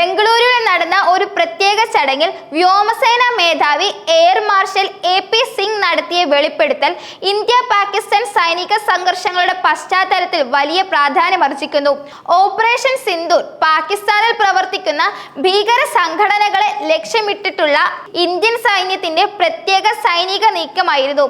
ബംഗളൂരുവിൽ നടന്ന ഒരു പ്രത്യേക ചടങ്ങിൽ വ്യോമസേന മേധാവി air marshal A P Singh നടത്തിയ വെളിപ്പെടുത്തൽ ഇന്ത്യ പാകിസ്ഥാൻ സൈനിക സംഘർഷങ്ങളുടെ പശ്ചാത്തലത്തിൽ വലിയ പ്രാധാന്യമർജിക്കുന്നു. ഓപ്പറേഷൻ സിന്ധൂർ പാകിസ്ഥാനിൽ പ്രവർത്തിക്കുന്ന ഭീകര സംഘടനകളെ ലക്ഷ്യമിട്ടിട്ടുള്ള ഇന്ത്യൻ സൈന്യത്തിന്റെ പ്രത്യേക സൈനിക നീക്കമായിരുന്നു.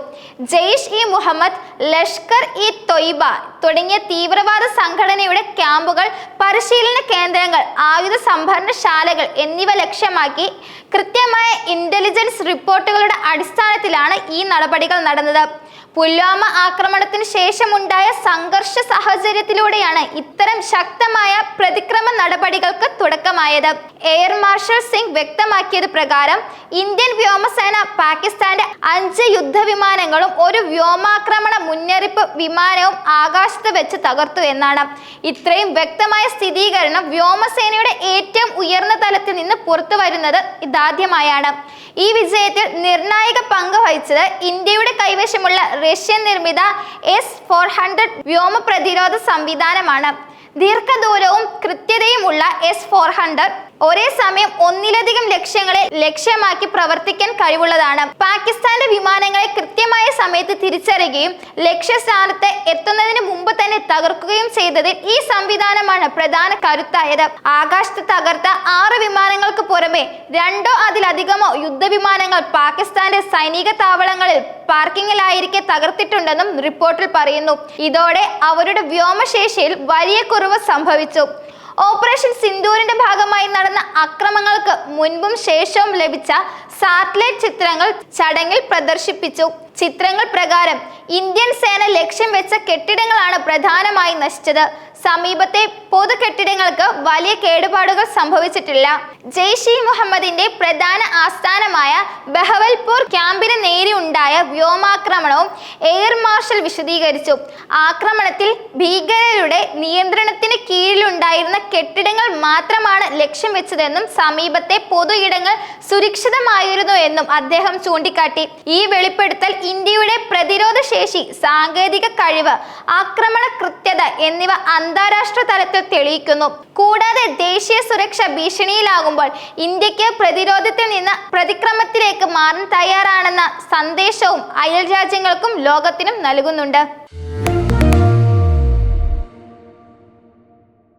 ജെയ്ഷ് ഇ മുഹമ്മദ് ലഷ്കർ ഇ തൊയ്ബ തുടങ്ങിയ തീവ്രവാദ സംഘടനയുടെ ക്യാമ്പുകൾ പരിശീലന കേന്ദ്രങ്ങൾ ആയുധ സംഭരണശാലകൾ എന്നിവ ലക്ഷ്യമാക്കി കൃത്യമായ ഇന്റലിജൻസ് റിപ്പോർട്ടുകളുടെ അടിസ്ഥാനത്തിലാണ് ഈ നടപടികൾ നടന്നത്. പുൽവാമ ആക്രമണത്തിന് ശേഷമുണ്ടായ സംഘർഷ സാഹചര്യത്തിലൂടെയാണ് ഇത്തരം ശക്തമായ പ്രതിക്രമ നടപടികൾക്ക് തുടക്കമായത്. എയർ മാർഷൽ സിംഗ് വ്യക്തമാക്കിയത് പ്രകാരം ഇന്ത്യൻ വ്യോമസേന പാകിസ്ഥാന്റെ അഞ്ച് യുദ്ധവിമാനങ്ങളും ഒരു വ്യോമാക്രമണ മുന്നറിയിപ്പ് വിമാനവും ആകാശത്ത് വെച്ച് തകർത്തു എന്നാണ്. ഇത്രയും വ്യക്തമായ സ്ഥിരീകരണം വ്യോമസേനയുടെ ഏറ്റവും ഉയർന്ന തലത്തിൽ നിന്ന് പുറത്തു വരുന്നത് ഇതാദ്യമായാണ്. ഈ വിജയത്തിൽ നിർണായക പങ്ക് വഹിച്ചത് ഇന്ത്യയുടെ കൈവശമുള്ള റഷ്യൻ നിർമ്മിത എസ് ഫോർ ഹൺഡ്രഡ് വ്യോമ പ്രതിരോധ സംവിധാനമാണ്. ദീർഘദൂരവും കൃത്യതയും ഉള്ള എസ് ഫോർ ഹൺഡ്രഡ് ഒരേ സമയം ഒന്നിലധികം ലക്ഷ്യങ്ങളെ ലക്ഷ്യമാക്കി പ്രവർത്തിക്കാൻ കഴിവുള്ളതാണ്. പാകിസ്ഥാന്റെ വിമാനങ്ങളെ കൃത്യമായ സമയത്ത് തിരിച്ചറിയുകയും ലക്ഷ്യസ്ഥാനത്ത് എത്തുന്നതിന് മുമ്പ് തന്നെ തകർക്കുകയും ചെയ്തതിൽ ഈ സംവിധാനമാണ് പ്രധാന കരുത്തായത്. ആകാശത്ത് തകർത്ത ആറ് വിമാനങ്ങൾക്ക് പുറമെ രണ്ടോ അതിലധികമോ യുദ്ധവിമാനങ്ങൾ പാകിസ്ഥാന്റെ സൈനിക താവളങ്ങളിൽ പാർക്കിങ്ങിലായിരിക്കെ തകർത്തിട്ടുണ്ടെന്നും റിപ്പോർട്ടിൽ പറയുന്നു. ഇതോടെ അവരുടെ വ്യോമശേഷിയിൽ വലിയ കുറവ് സംഭവിച്ചു. ഓപ്പറേഷൻ സിന്ദൂരിന്റെ ഭാഗമായി നടന്ന അക്രമങ്ങൾക്ക് മുൻപും ശേഷവും ലഭിച്ച സാറ്റലൈറ്റ് ചിത്രങ്ങൾ ചടങ്ങിൽ പ്രദർശിപ്പിച്ചു. ചിത്രങ്ങൾ പ്രകാരം ഇന്ത്യൻ സേന ലക്ഷ്യം വെച്ച കെട്ടിടങ്ങളാണ് പ്രധാനമായി നശിച്ചത്. സമീപത്തെ പൊതു കെട്ടിടങ്ങൾക്ക് വലിയ കേടുപാടുകൾ സംഭവിച്ചിട്ടില്ല. ജെയ്ഷ് ഇ മുഹമ്മദിന്റെ പ്രധാന ആസ്ഥാനമായ ബഹവൽപൂർ ക്യാമ്പിന് നേരെ ഉണ്ടായ വ്യോമാക്രമണവും എയർ മാർഷൽ വിശദീകരിച്ചു. ആക്രമണത്തിൽ ഭീകരരുടെ നിയന്ത്രണത്തിന് കീഴിലുണ്ടായിരുന്ന കെട്ടിടങ്ങൾ മാത്രമാണ് ലക്ഷ്യം വെച്ചതെന്നും സമീപത്തെ പൊതു ഇടങ്ങൾ സുരക്ഷിതമായിരുന്നു എന്നും അദ്ദേഹം ചൂണ്ടിക്കാട്ടി. ഈ വെളിപ്പെടുത്തൽ ഇന്ത്യയുടെ പ്രതിരോധ ശേഷി സാങ്കേതിക കഴിവ് ആക്രമണ കൃത്യത എന്നിവ അന്താരാഷ്ട്ര തലത്തിൽ തെളിയിക്കുന്നു. കൂടാതെ ദേശീയ സുരക്ഷ ഭീഷണിയിലാകുമ്പോൾ ഇന്ത്യയ്ക്ക് പ്രതിരോധത്തിൽ നിന്ന് പ്രതിക്രമത്തിലേക്ക് മാറാൻ തയ്യാറാണെന്ന സന്ദേശവും അയൽ രാജ്യങ്ങൾക്കും ലോകത്തിനും നൽകുന്നുണ്ട്.